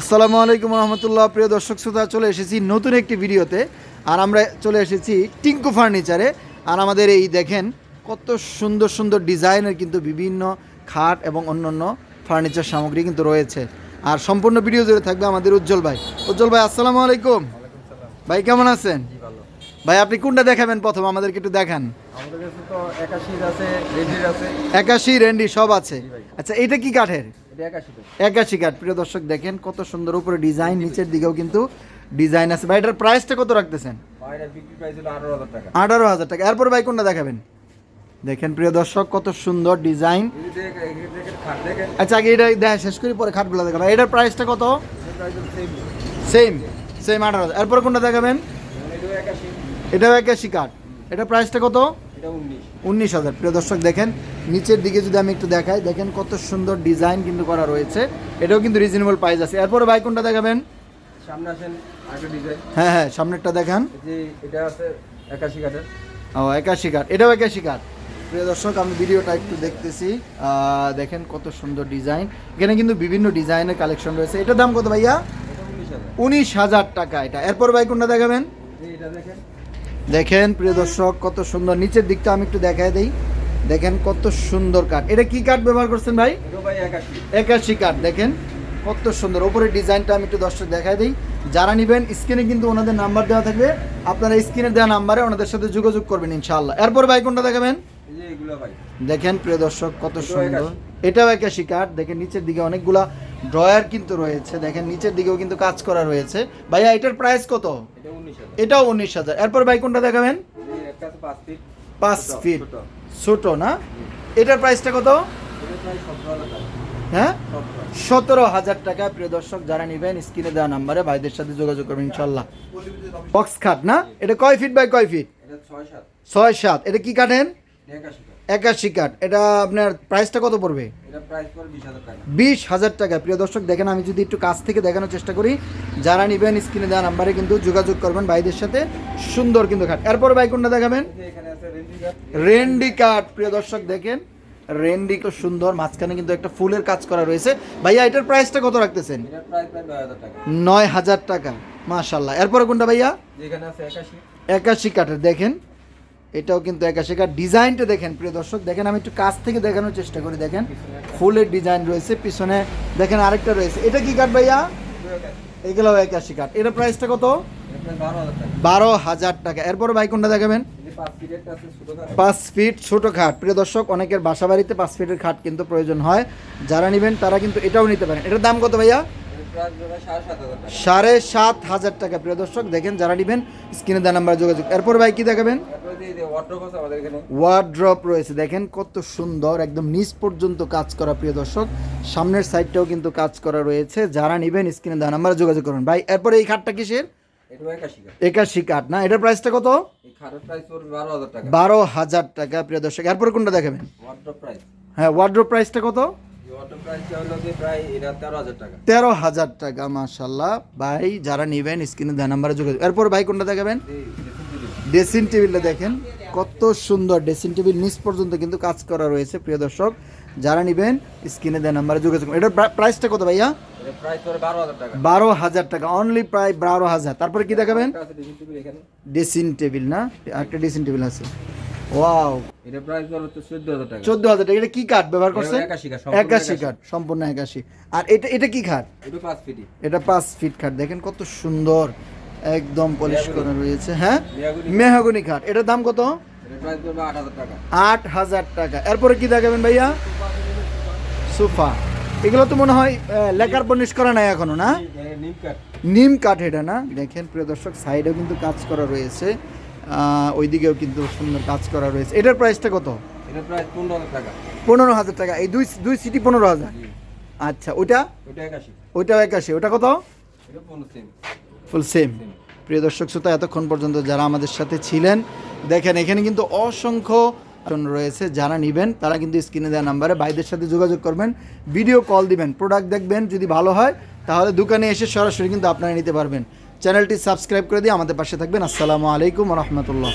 আসসালামু আলাইকুম রহমতুল্লাহ প্রিয় দর্শক শ্রোতা চলে এসেছি নতুন একটি ভিডিওতে। আর আমরা চলে এসেছি টিঙ্কু ফার্নিচারে। আর আমাদের এই দেখেন কত সুন্দর সুন্দর ডিজাইনের কিন্তু বিভিন্ন খাট এবং অন্যান্য ফার্নিচার সামগ্রী কিন্তু রয়েছে। আর সম্পূর্ণ ভিডিও জুড়ে থাকবে আমাদের উজ্জ্বল ভাই। উজ্জ্বল ভাই আসসালামু আলাইকুম। ভাই কেমন আছেন? ভাই আপনি কোনটা দেখাবেন প্রথম? আমাদেরকে একটু দেখান। আমাদের কাছে তো একাশির আছে রেডির আছে। একাশি রেন্ডি সব আছে। আচ্ছা এটা কি কাঠের? একাশি কাঠ। প্রিয় দর্শক দেখেন কত সুন্দর উপরে ডিজাইন নিচের দিকেও কিন্তু ডিজাইন আছে। ভাই এটার প্রাইসটা কত রাখতেছেন? আঠারো হাজার টাকা। এরপর ভাই কোনটা দেখাবেন? দেখেন প্রিয় দর্শক কত সুন্দর ডিজাইন। আচ্ছা আগে এটা দেখা শেষ করি পরে খাটগুলো দেখাবেন এটার প্রাইসটা কত? সেম সেম আঠারো হাজার। এরপর কোনটা দেখাবেন? এটাও একাশি। কাঠ। এটার প্রাইসটা কত? উনিশ। হাজার। প্রিয় দর্শক দেখেন নিচের দিকে যদি আমি একটু দেখাই দেখেন কত সুন্দর ডিজাইন কিন্তু করা রয়েছে। এটাও কিন্তু রিজনেবল প্রাইস আছে। এরপরে ভাই কোনটা দেখাবেন? সামনে আসেন ডিজাইন হ্যাঁ হ্যাঁ সামনেরটা দেখান। যে এটা আছে একাশি কাঠের। ও একাশি কাঠ। এটাও একাশি কাঠ। প্রিয় দর্শক আমি ভিডিওটা একটু দেখতেছি। দেখেন কত সুন্দর ডিজাইন। এখানে কিন্তু বিভিন্ন ডিজাইনের কালেকশন রয়েছে। এটার দাম কত ভাইয়া? উনিশ হাজার। টাকা এটা। এরপর ভাই কোনটা দেখাবেন? এটা দেখেন দেখেন প্রিয় দর্শক কত সুন্দর। নিচের দিকটা আমি একটু দেখাই দিই। দেখেন কত সুন্দর কাঠ। এটা কি কাঠ ব্যবহার করছেন ভাই? একাশি। কাঠ দেখেন। কত সুন্দর। ওপরের ডিজাইনটা আমি একটু দর্শক দেখাই দিই। যারা নেবেন স্ক্রিনে কিন্তু ওনাদের নাম্বার দেওয়া থাকবে। আপনারা স্ক্রিনে দেওয়া নাম্বারে ওনাদের সাথে যোগাযোগ করবেন ইনশাআল্লাহ। এরপর ভাই কোনটা দেখাবেন? দেখেন প্রিয় দর্শক কত সুন্দর। এটাও একাশি কাঠ। দেখেন নিচের দিকে অনেকগুলা ড্রয়ার কিন্তু রয়েছে দেখেন নিচের দিকেও কিন্তু কাজ করা রয়েছে। ভাইয়া এটার প্রাইস কত? এটাও উনিশ হাজার। এরপর ভাই কোনটা দেখাবেন? পাঁচ ফিট ছোট, না? এটার প্রাইসটা কত? হ্যাঁ? সতেরো। হাজার টাকা প্রিয় দর্শক যারা নেবেন স্ক্রিনে দেওয়া নাম্বারে ভাইদের সাথে যোগাযোগ করবেন ইনশাল্লাহ। বক্স খাট না? এটা কয় ফিট বাই কয় ফিট ছয় সাত। ছয় সাত। এটা কি এটা একাশি কাঠ এটা আপনার প্রাইসটা কত পড়বে? বিশ হাজার টাকা। প্রিয় দর্শক দেখেন আমি যদি একটু কাছ থেকে দেখানোর চেষ্টা করি যারা নেবেন স্ক্রিনে দেওয়া নাম্বারে কিন্তু যোগাযোগ করবেন ভাইদের সাথে। সুন্দর কিন্তু খাট এরপর ভাই কোনটা দেখাবেন? রেন্ডি কাঠ প্রিয় দর্শক দেখেন রেন্ডি খুব সুন্দর। মাঝখানে কিন্তু একটা ফুলের কাজ করা রয়েছে। ভাইয়া এটার প্রাইসটা কত রাখতেছেন? নয় হাজার টাকা। মাশাল্লাহ এরপরে কোনটা ভাইয়া? একাশি। কাঠের দেখেন এটাও কিন্তু একাশি কাঠ ডিজাইনটা দেখেন, প্রিয় দর্শক। দেখেন, আমি একটু কাছ থেকে দেখানোর চেষ্টা করি, দেখেন। ফুলের ডিজাইন রয়েছে, পিছনে দেখেন আরেকটা রয়েছে। এটা কি কাঠ ভাইয়া? এগুলো একাশি কাঠ এটার প্রাইসটা কত? এটা বারো হাজার টাকা। এরপর ভাই কোনটা দেখাবেন? পাঁচ ফিট ছোটো খাট। প্রিয় দর্শক, অনেকের বাসা বাড়িতে পাঁচ ফিটের খাট কিন্তু প্রয়োজন হয়। যারা নেবেন, তারা কিন্তু এটাও নিতে পারেন। এটার দাম কত ভাইয়া? সাড়ে সাত হাজার টাকা। প্রিয় দর্শক, দেখেন, যারা নেবেন, স্ক্রিনে দেওয়া নাম্বার যোগাযোগ। এরপর ভাই কি দেখাবেন? ওয়ার্ড্রপ রয়েছে। দেখেন কত সুন্দর একদম নিচ পর্যন্ত কাজ করা প্রিয় দর্শক। সামনের সাইডটাও কিন্তু কাজ করা রয়েছে। যারা নেবেন স্ক্রিনে দেওয়া নাম্বারে যোগাযোগ করুন। ভাই এরপরে এই খাটটা কিসের? একাশি কাঠ না? এটার প্রাইসটা কত? বারো হাজার টাকা। প্রিয় দর্শক। এরপরে কোনটা দেখাবেন? হ্যাঁ ওয়ার্ড্রপ প্রাইসটা কত? তেরো হাজার টাকা। মাশাল্লাহ ভাই যারা নেবেন স্ক্রিনে দেওয়া নাম্বারে যোগাযোগ এরপর ভাই কোনটা দেখাবেন? ড্রেসিং টেবিলটা দেখেন কত সুন্দর ড্রেসিং টেবিল নিচ পর্যন্ত কিন্তু কাজ করা রয়েছে প্রিয় দর্শক। যারা নেবেন স্ক্রিনে দেন নাম্বারে যোগাযোগ। এটার প্রা- প্রাইসটা কত ভাইয়া? বারো হাজার টাকা। অনলি প্রায় বারো হাজার। তারপরে কি দেখাবেন? ড্রেসিং টেবিল না? একটা ড্রেসিং টেবিল আছে। ওয়াও প্রাইস টাকা। টাকা। এটা কি কাঠ ব্যবহার করছেন? এটা কাঠ, সম্পূর্ণ একাশি একাশি। কাঠ সম্পূর্ণ একাশি। আর এটা এটা কি খাট এটা ফিটি এটা পাঁচ ফিট খাট দেখেন কত সুন্দর। একদম পলিশ। করা রয়েছে হ্যাঁ? মেহগনি। খাট এটার দাম কত? আট হাজার টাকা। এরপরে কি দেখাবেন ভাইয়া? সোফা। এগুলো তো মনে হয় লেকার পলিশ করা নাই এখনও না? নিম কাঠ। এটা না? দেখেন প্রিয় দর্শক সাইডেও কিন্তু কাজ করা রয়েছে ওইদিকেও কিন্তু সুন্দর কাজ করা রয়েছে। এটার প্রাইসটা কত? পনেরো হাজার টাকা। পনেরো হাজার টাকা। এই দুই দুই সিটি পনেরো হাজার? আচ্ছা ওইটা? ওটা একাশি। ওইটাও একাশি। ওটা কত? Full same. প্রিয় দর্শক শ্রোতা, এতক্ষণ পর্যন্ত যারা আমাদের সাথে ছিলেন, দেখেন এখানে কিন্তু অসংখ্য রয়েছে, যারা নেবেন, তারা কিন্তু স্ক্রিনে দেওয়া নাম্বারে ভাইদের সাথে যোগাযোগ করবেন ভিডিও কল দিবেন প্রোডাক্ট দেখবেন, যদি ভালো হয়, তাহলে দোকানে এসে সরাসরি কিন্তু আপনারা নিতে পারবেন। চ্যানেলটি সাবস্ক্রাইব করে দিয়ে আমাদের পাশে থাকবেন। আসসালামু আলাইকুম রহমতুল্লাহ।